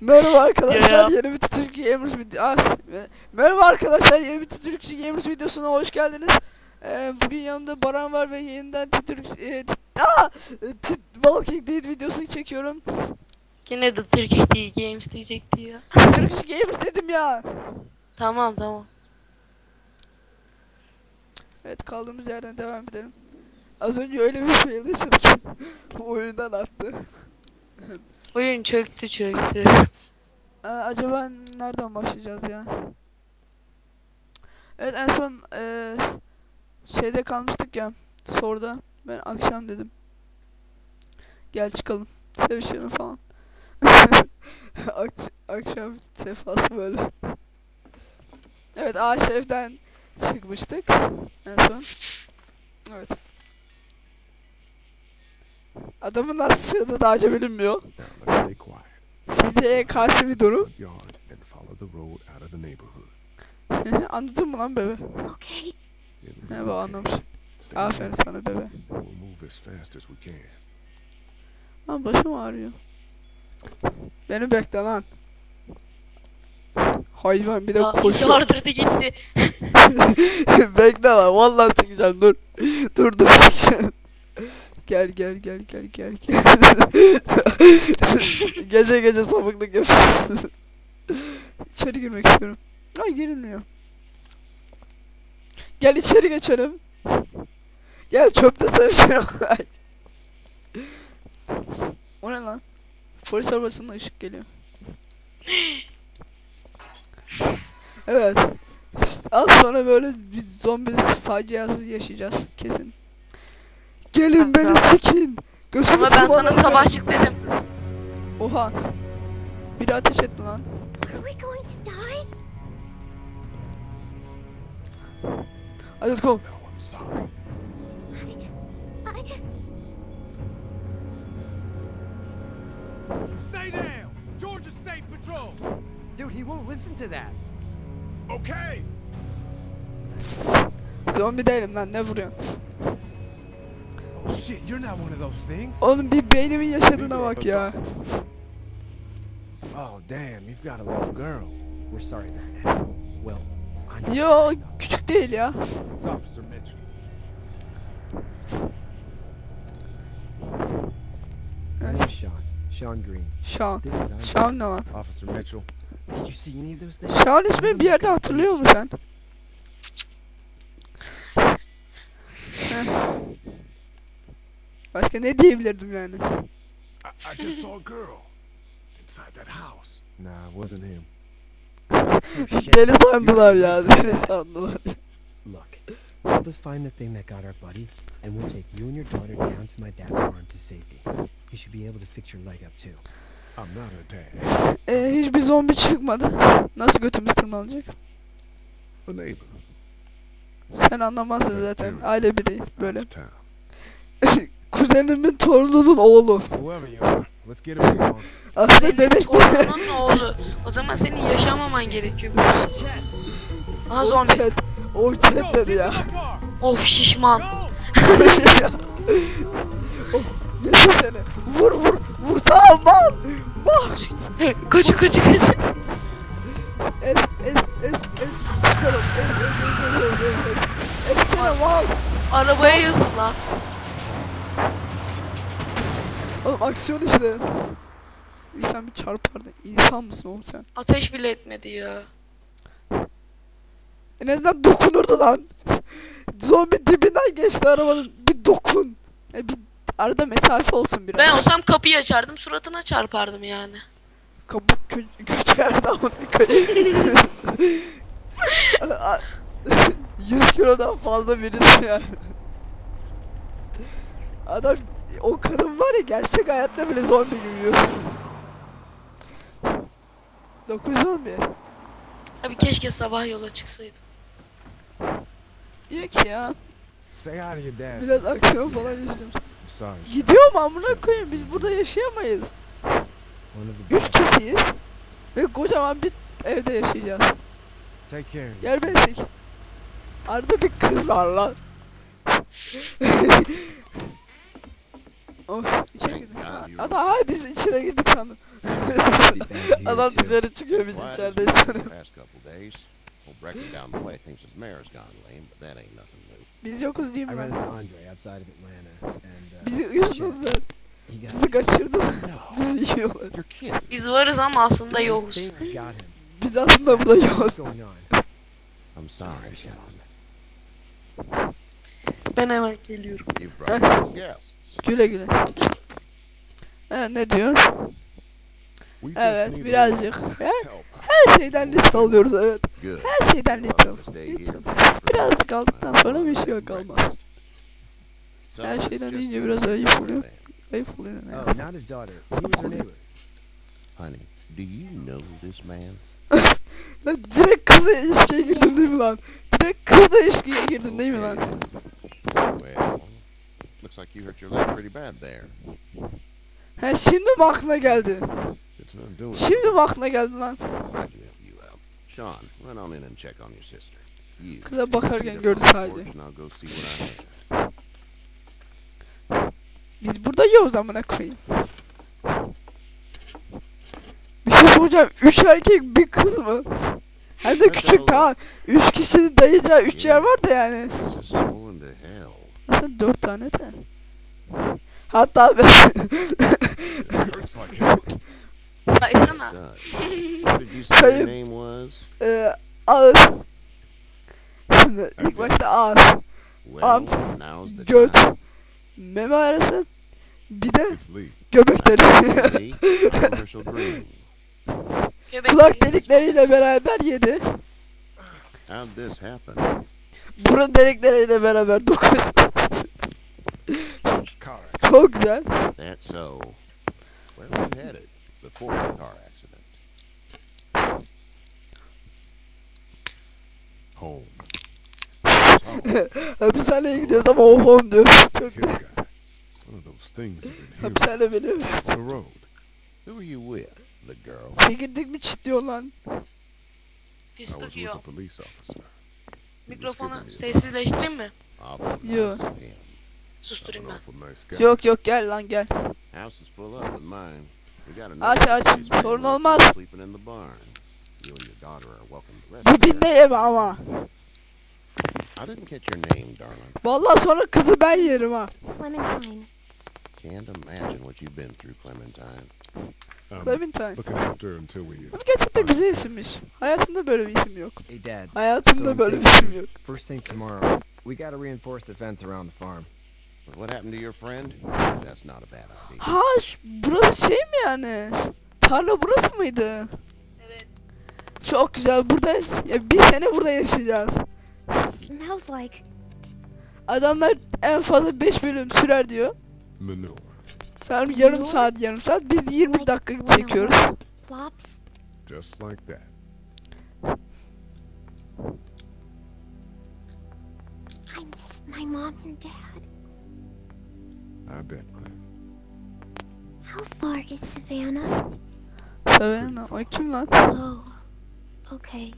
Merhaba arkadaşlar yeni bir Türkiye Gamers video Ah, me- Merhaba arkadaşlar yeni bir Türkiye Gamers videosuna hoş geldiniz. Ee, bugün yanımda Baran var ve yeniden Türk e, Aa! T- Walking Dead videosu çekiyorum. Yine de Türkiye değil Games diyecekti ya. Türkiye Gamers dedim ya. tamam tamam. Evet kaldığımız yerden devam edelim. Az önce öyle bir fail yaşadık ki oyundan attı. Oyun çöktü çöktü. Aa, acaba nereden başlayacağız ya? Evet en son eee, şeyde kalmıştık ya soruda ben akşam dedim. Gel çıkalım sevişelim falan. Ak- akşam sefası böyle. Evet ağaç evden çıkmıştık en son. Evet. Adamın nasıl sığdığı daha önce bilinmiyor. Fiziğe karşı bir durum. Anladın mı lan bebe? Okay. Bu okay. anlamış. Aferin sana bebe. Lan başım ağrıyor. Beni bekle lan. Hayvan bir de Ya, koşuyor. Yardırdı gitti. bekle lan vallahi sikeceğim dur. Dur dur sikeceğim. Gel gel gel gel gel gel. gece gece sapıklık yapıyorsun. İçeri girmek istiyorum. Ay girilmiyor. Gel içeri geçelim. Gel çöpte sevişelim. O ne lan? Polis arabasında ışık geliyor. evet. İşte az sonra böyle bir zombi faciası yaşayacağız kesin. Gelin beni sikin. Gözümü Ama ben sana sabahçık dedim. Oha. Biri ateş etti lan. Are we going to die? Hadi let's go. I, I, Stay down! Georgia State Patrol! Dude, he won't listen to that. Okay. Zombi değilim lan ne vuruyorsun? Oğlum bir beynimin yaşadığına bak ya. Oh damn, you've got a little girl. We're sorry about that. Well, I'm Yo küçük değil ya. It's Officer Mitchell. Name's Sean. Sean Green. Sean. This. Sean ne lan? Officer Mitchell. Did you see any of those things? Sean ismi bir yerde hatırlıyor musun sen? Heh. Başka ne diyebilirdim yani? I, I just saw a girl inside that house. Nah, it wasn't him. Deli sandılar ya deli sandılar. Look, help us find the thing that got our buddy, and we'll take you and your daughter down to my dad's farm to safety. You should be able to fix your leg up too. I'm not her dad. Ee, hiçbir zombi çıkmadı. Nasıl götümüz tırmalayacak? A neighbor. Sen anlamazsın zaten. Aile bireyi böyle. Kuzenimin torununun oğlu. Aslında bebek torunun oğlu. O zaman senin yaşamaman gerekiyor. biliyorsun. Aha O zombi. chat, o chat dedi ya. Of şişman. Oh, seni. Vur vur. Vursana mal. Mal. Kaçı kaçı kaçı. Es es es es. Çıkarım. Es es es es es es. Essene mal. Arabaya yazık lan. Oğlum aksiyon işte. İnsan bir çarpardı. İnsan mısın oğlum sen? Ateş bile etmedi ya. En azından dokunurdu lan. Zombi dibinden geçti arabanın. Bir dokun. E bir arada mesafe olsun biraz. Ben olsam kapıyı açardım suratına çarpardım yani. Kabuk kü küçük yerde ama 100 kilodan fazla birisi yani. Adam o kadın var ya gerçek hayatta bile zombi gibi yürüyor. 911. Abi keşke sabah yola çıksaydım. Ki ya. Biraz aksiyon falan yaşayacağım. Gidiyor mu amına koyayım biz burada yaşayamayız. Üç kişiyiz. Ve kocaman bir evde yaşayacağız. Take care. of Gel beni sik. Arada bir kız var lan. oh içeri girdik. Ada abi biz içeri girdik sandım. Adam dışarı çıkıyor biz içerideyiz sanırım. the past couple days. Old Brecken down the way thinks his mare's gone lame, but that ain't nothing new. Biz yokuz değil I mi ran lan? into Andre outside of Atlanta, and uh, Bizi got Bizi kaçırdılar. Bizi yiyorlar. Biz varız ama aslında yokuz. Biz aslında burada yokuz. I'm sorry, Sean. Ben hemen geliyorum. Güle güle. Evet ne diyor? Evet birazcık. Her, şeyden litre alıyoruz evet. Her şeyden Litre. for Birazcık aldıktan sonra bir şey kalmaz. Her şeyden deyince biraz ayıp oluyor. Ayıp oluyor. ne? Oh, not his daughter. He was her neighbor. Honey, do you know this man? Lan direkt kızla ilişkiye girdin değil mi lan? Direkt kızla ilişkiye girdin değil mi lan? Looks like you hurt your leg pretty bad there. He şimdi mi aklına geldi? It's not doing Şimdi mi aklına geldi lan? Glad to help you out. Sean, run on in and check on your sister. You. Kıza bakarken gördü sadece. Biz burada yiyoruz amına koyayım. Bir şey soracağım. Üç erkek bir kız mı? Hem de küçük tamam. Üç kişinin dayayacağı üç yer var da yani. Aslında dört tane de. Hatta ben. Saysana. Sayın- your name was? e, ağır. Şimdi ilk başta ağır. Well, Am, now's the Göt. Meme arası. Bir de. Göbek Kulak deliği. delikleriyle beraber yedi. How'd this happen? Burun delikleriyle beraber dokuz. Car accident. Çok güzel. That's so. Where were you headed before the car accident? Home. Hapishaneye gidiyoruz ama oh home diyoruz. Çok Here güzel. guy. One of those things that's been here. Hapishane benim. The road. Who were you with? The girl? Çekirdik mi çitliyor lan? I was Fistik with yiyor. a police officer. Mikrofonu sessizleştireyim mi? Yo. Susturayım ben. Yok yok gel lan gel. Aç, aç, sorun olmaz. Bu there. binde yeme ama. I didn't catch your name, darling. Vallahi sonra kızı ben yerim ha. Clementine. Can't imagine what you've been through, Clementine. Um, Clementine. looking after until we. Ama gerçekten güzel isimmiş. Hayatımda böyle bir isim yok. Hey, Dad. Hayatımda böyle bir isim yok. First thing tomorrow, we gotta reinforce the fence around the farm. But what happened to your friend? That's not a bad idea. Ha burası şey mi yani? Tarla burası mıydı? Evet. Çok güzel. Burada ya bir sene burada yaşayacağız. Smells like Adamlar en fazla 5 bölüm sürer diyor. Manure. Sanırım yarım saat yarım saat. Biz 20 dakika çekiyoruz. Just like that. I miss my mom and dad. I bet, Clem. How far is Savannah? Savannah. O kim lan? Oh, okay.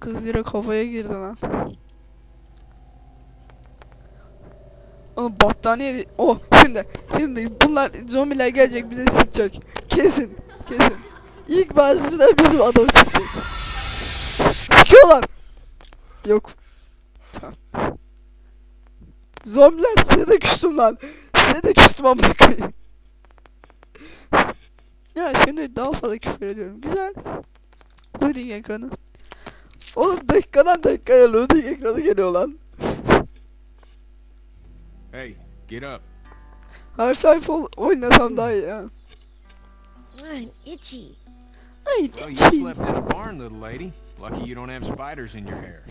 Kız direkt kafaya girdi lan. Oğlum battaniye... Oh şimdi. Şimdi bunlar zombiler gelecek bize sıkacak. Kesin. Kesin. İlk başta bizim adamı sıkıyor. Sıkıyorlar. Yok. Tamam. Zombiler size de küstüm lan. Size de küstüm amına koyayım. Ya şimdi daha fazla küfür ediyorum. Güzel. Loading ekranı. Oğlum dakikadan dakikaya loading ekranı geliyor lan. Hey, get up. Half-Life oynasam daha iyi ya. I'm itchy. Ay Well, you slept in a barn, little lady. Lucky you don't have spiders in your hair.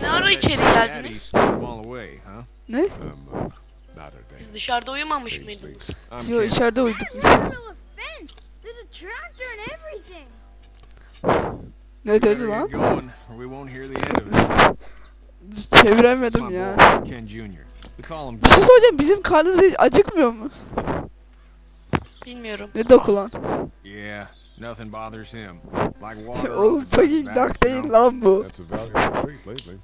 Ne ara içeri geldiniz? Daddy threw them all away, huh? Ne? Um, not a Siz dışarıda uyumamış mıydınız? please. I'm Yo kidding. içeride uyuduk biz. middle of a fence. There's a tractor and everything. Ne dedi lan? going, or we won't hear the end of it. It's Çeviremedim ya. Boy, Ken call him Bir şey söyleyeceğim bizim karnımız hiç acıkmıyor mu? Bilmiyorum. Ne doku lan? Yeah, nothing bothers him. Like water. Oğlum off a duck's fucking back, duck you değil lan bu. That's a valuable trait lately.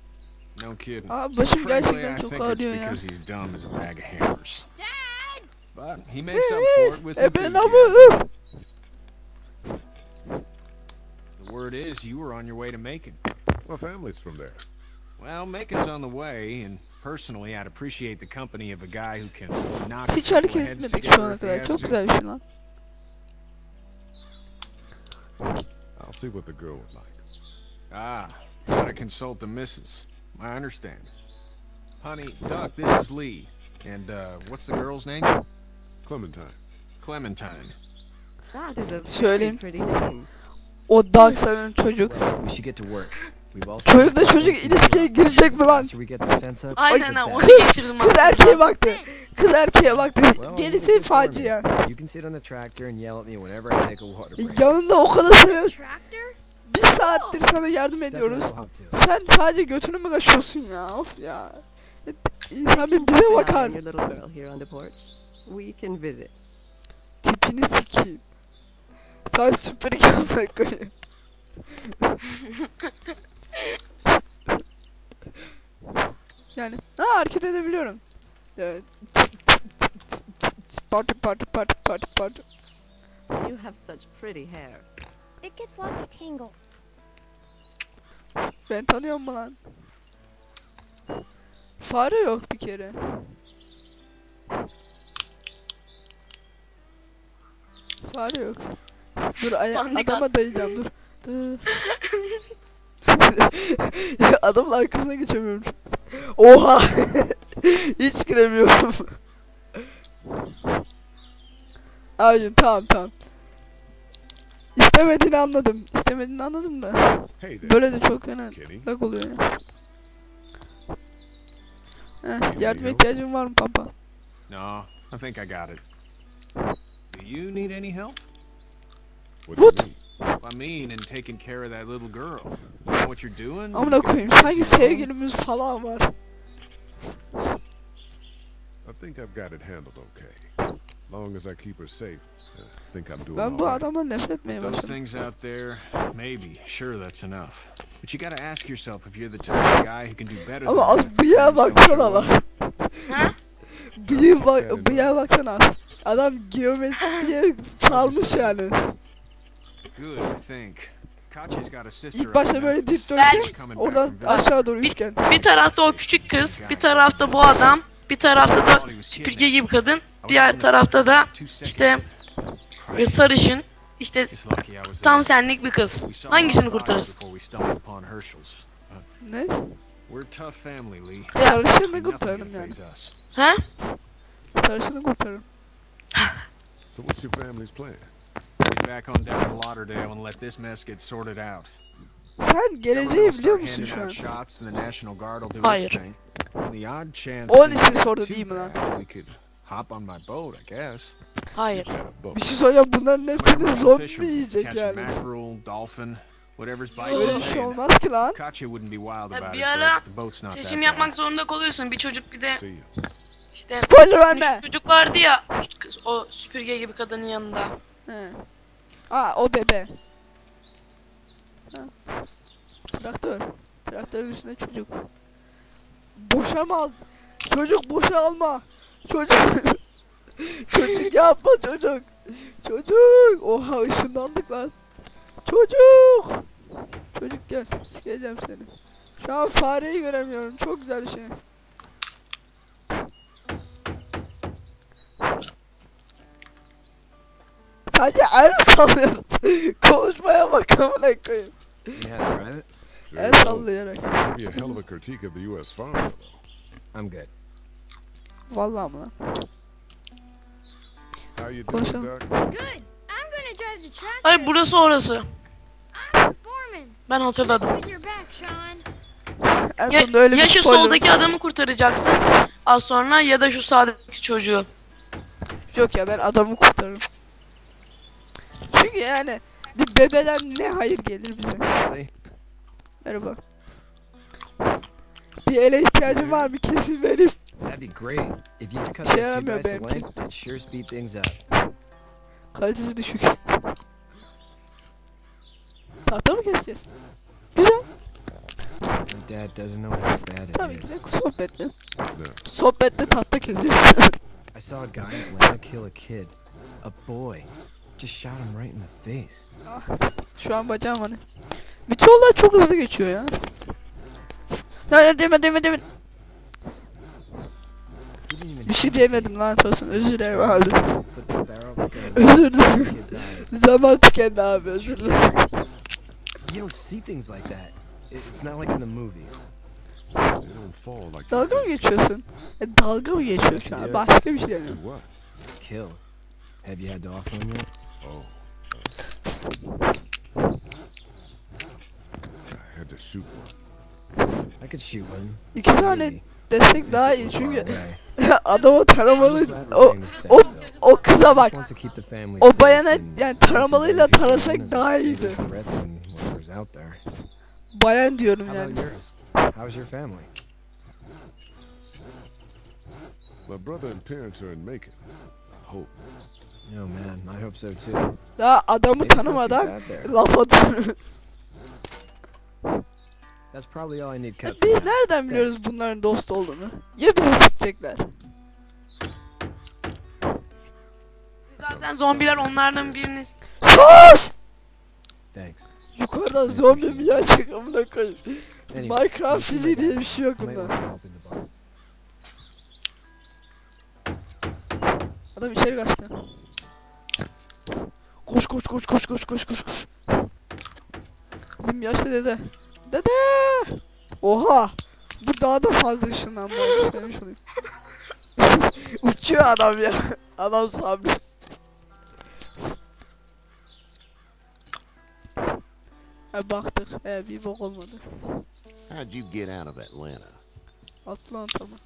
No kidding. Aa başım Frankly, gerçekten çok think it's ağrıyor ya. because he's dumb as a bag of hammers. Dad! but he makes up for it with enthusiasm. The word is you were on your way to Macon. My family's from there. Well, Macon's on the way, and personally, I'd appreciate the company of a guy who can knock hiç a hareket heads etmedik şu together ana kadar. Çok güzel bir şey lan. I'll see what the girl would like. Ah, gotta consult the missus. I understand. Honey, Duck, this is Lee. And, uh, what's the girl's name? Clementine. Clementine. That is a Söyleyeyim. pretty name. O Dark sanan çocuk. We should get to work. Çocukla çocuk ilişkiye girecek mi lan? Aynen ha onu geçirdim Kız erkeğe baktı. Kız erkeğe baktı. Gerisi facia. Yanında o kadar sana Tractor? bir saattir sana yardım ediyoruz. Sen sadece götünü mü kaşıyorsun ya? Of ya. İnsan bir bize bakar. Tipini sikeyim. Sadece süpürge yapmak koyayım. Yani ha hareket edebiliyorum. Evet. Parti parti parti parti parti. You have such pretty hair. It gets lots of tangles. Ben tanıyorum mu lan? Fare yok bir kere. Fare yok. Dur aya adama dayayacağım dur. Dur. adamın arkasına geçemiyorum. Oha! Hiç giremiyorum. Aynen tamam tamam. İstemediğini anladım. İstemediğini anladım da. Böyle de çok fena lag oluyor ya. Heh, yardım ihtiyacın var mı pampa? No, I think I got it. Do you need any help? What I mean, in taking care of that little girl. You know what you're doing? Amına koyayım sanki sevgilimiz falan var. I think I've got it handled okay. Long as I keep her safe, I think I'm doing Ben bu all right. adamdan nefret etmeye Those things out there, maybe, sure, that's enough. But you gotta ask yourself if you're the type of guy who can do better Ama az don't baksana lan. Bıyığa bak, bıyığa baksana. Adam geometriye salmış yani. Good, I think. Kachi's got a sister İlk başta böyle coming back oradan aşağı doğru Bir, üçgen. bir tarafta o küçük kız, bir tarafta bu adam, bir tarafta da süpürge gibi kadın, diğer tarafta da işte sarışın, işte tam there. senlik bir kız. Hangisini kurtarırsın? Ne? We're a tough family, Lee. Sarışını kurtarırım yani. Ha? Sarışını kurtarırım. So what's your family's plan? Back on down to Lauderdale and let this mess get sorted out. Sen geleceği biliyor musun şu an? out shots and the National Guard will do Hayır. its thing. On the odd chance Onun için sordu değil mi lan? bad, We could hop on my boat, I guess. Hayır. Bir şey söyleyeceğim bunların hepsini zombi yiyecek yani. mackerel, dolphin, whatever's biting Böyle bir şey olmaz ki lan. Katya wouldn't be wild Ya about bir it, ara but the boat's not Seçim yapmak bad. zorunda kalıyorsun. Bir çocuk bir de işte Spoiler verme. çocuk vardı ya kız- o süpürge gibi kadının yanında. He. Aa o bebe. Ha. Traktör. Traktörün üstünde çocuk. Boşa mı? Çocuk boşa alma. Çocuk. çocuk yapma çocuk. Çocuk. Oha ışınlandık lan. Çocuk. Çocuk gel. Sikeceğim seni. Şu an fareyi göremiyorum. Çok güzel bir şey. Sadece el sallıyoruz. Konuşmaya bak amına koyayım. İt? Sure El sallayarak. You a hell of a critique of the U.S. Farm. I'm good. Vallahi mı lan? Konuşalım. Doc? Good. I'm gonna drive the tractor. Hayır burası orası. Ben hatırladım. En Ya, sonunda öyle ya şu soldaki adamı kurtaracaksın az sonra ya da şu sağdaki çocuğu. Yok ya ben adamı kurtarırım. Çünkü yani bir bebeden ne hayır gelir bize. Merhaba. Bir ele ihtiyacım var mı kesin vereyim. That'd be great. If you could cut Şey those two guys to length, that'd sure speed things up. Kalitesi düşük. Tahta mı keseceğiz? Güzel. My dad doesn't know how bad it Tabii ki is. de sohbetli. No. Sohbette tahta kesiyoruz. I saw a guy in Atlanta kill a kid. A boy. Just shot him right in the face. Şu an bacağım hani. Bütün olay çok hızlı geçiyor ya. Ya ya deme deme deme. Bir şey diyemedim lan olsun özür dilerim abi. Özür dilerim. Zaman tükendi abi özür dilerim. You don't see things like that. It's not like in the movies. They don't fall like you Dalga mı geçiyorsun? E, dalga mı geçiyor şu an? Başka bir şey demiyorum. Have you had to off one yet? Oh. I had to shoot one. I could shoot one. İki tane desek daha iyi çünkü adamı taramalı o o o kıza bak. O bayana yani taramalıyla tarasak daha iyiydi. Bayan diyorum yani. How's your family? My brother and parents are in Macon. I hope. Oh man, I hope so too. Daha adamı tanımadan laf atıyor. That's probably all I need cut. Biz nereden biliyoruz bunların dost olduğunu? Ya bizi sıkacaklar? Zaten zombiler onlardan biriniz. Sus! Thanks. Yukarıdan zombi mi gelecek amına koyayım? Anyway, Minecraft fiziği diye bir şey yok bunda. Adam içeri kaçtı. Koş koş koş koş koş koş koş koş. Bizim yaşlı dede. Dede! Oha! Bu daha da fazla ışınlanma. Uçuyor adam ya. Adam sabri. Ha baktık. He bir bok olmadı. How'd you get out of Atlanta? Atlan tamam.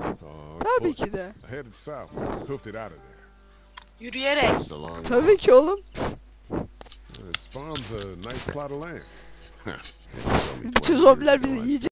Oh, Tabii ki de. Headed south. Hoofed it out of there. Yürüyerek. Tabii ki oğlum. Bütün 20 zombiler bizi yiyecek.